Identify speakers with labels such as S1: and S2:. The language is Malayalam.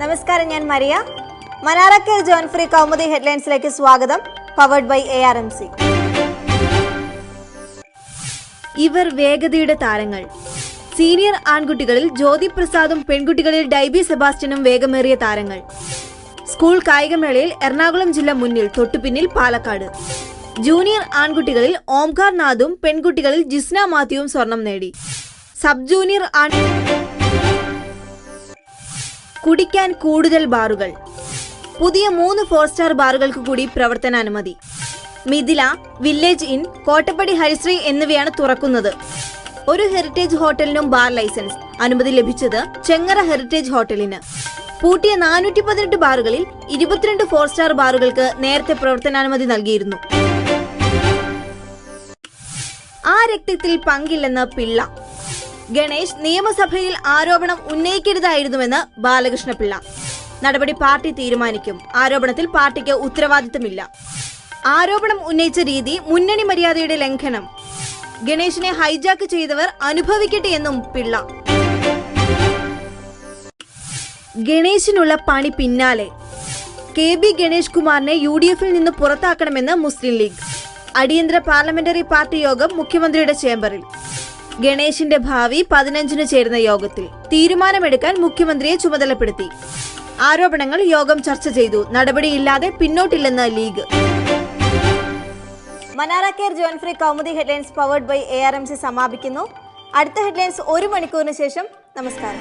S1: നമസ്കാരം ഞാൻ മരിയ. മനാറക്കൽ ജോൺഫ്രി ജോൺ ഫ്രീ കൗമുദി ഹെഡ്ലൈൻസിലേക്ക് സ്വാഗതം powered by A R M C ഇവർ വേഗതയുടെ താരങ്ങൾ. സീനിയർ ആൺകുട്ടികളിൽ ജ്യോതി പ്രസാദും പെൺകുട്ടികളിൽ ഡൈബി സെബാസ്റ്റ്യനും വേഗമേറിയ താരങ്ങൾ. സ്കൂൾ കായികമേളയിൽ എറണാകുളം ജില്ല മുന്നിൽ തൊട്ടുപിന്നിൽ പാലക്കാട്. ജൂനിയർ ആൺകുട്ടികളിൽ ഓംകാർ നാഥും പെൺകുട്ടികളിൽ ജിസ്ന മാത്യുവും സ്വർണം നേടി. സബ് ജൂനിയർ ആൺ കുടിക്കാൻ കൂടുതൽ ബാറുകൾ. പുതിയ മൂന്ന് ഫോർ സ്റ്റാർ ബാറുകൾക്ക് കൂടി പ്രവർത്തനാനുമതി. മിഥില വില്ലേജ് ഇൻ കോട്ടപ്പടി ഹരിശ്രീ എന്നിവയാണ് തുറക്കുന്നത്. ഒരു ഹെറിറ്റേജ് ഹോട്ടലിനും ബാർ ലൈസൻസ്. അനുമതി ലഭിച്ചത് ചെങ്ങറ ഹെറിറ്റേജ് ഹോട്ടലിന്. പൂട്ടിയ നാനൂറ്റി പതിനെട്ട് ബാറുകളിൽ ഇരുപത്തിരണ്ട് ഫോർ സ്റ്റാർ ബാറുകൾക്ക് നേരത്തെ പ്രവർത്തനാനുമതി നൽകിയിരുന്നു. ആ രക്തത്തിൽ പങ്കില്ലെന്ന് പിള്ള. ഗണേഷ് നിയമസഭയിൽ ആരോപണം ഉന്നയിക്കരുതായിരുന്നുവെന്ന് ബാലകൃഷ്ണപിള്ള. നടപടി പാർട്ടി തീരുമാനിക്കും. ആരോപണത്തിൽ പാർട്ടിക്ക് ഉത്തരവാദിത്തമില്ല. ആരോപണം ഉന്നയിച്ച രീതി മുന്നണി മര്യാദയുടെ ലംഘനം. ഗണേഷിനെ ഹൈജാക്ക് ചെയ്തവർ അനുഭവിക്കട്ടെ എന്നും പിള്ള. ഗണേശിനുള്ള പണി പിന്നാലെ. കെ ബി ഗണേഷ് കുമാറിനെ യു ഡി എഫിൽ നിന്ന് പുറത്താക്കണമെന്ന് മുസ്ലിം ലീഗ്. അടിയന്തര പാർലമെന്ററി പാർട്ടി യോഗം മുഖ്യമന്ത്രിയുടെ ചേംബറിൽ. ഗണേശിന്റെ ഭാവി പതിനഞ്ചിന് ചേരുന്ന യോഗത്തിൽ തീരുമാനമെടുക്കാൻ മുഖ്യമന്ത്രിയെ ചുമതലപ്പെടുത്തി. ആരോപണങ്ങൾ യോഗം ചർച്ച ചെയ്തു. നടപടിയില്ലാതെ പിന്നോട്ടില്ലെന്ന് League. Manara care John free Kaumudi headlines powered by A R M C സമാപിക്കുന്നു. അടുത്ത ഹെഡ്ലൈൻസ് ഒരു മണിക്കൂറിന് ശേഷം. നമസ്കാരം.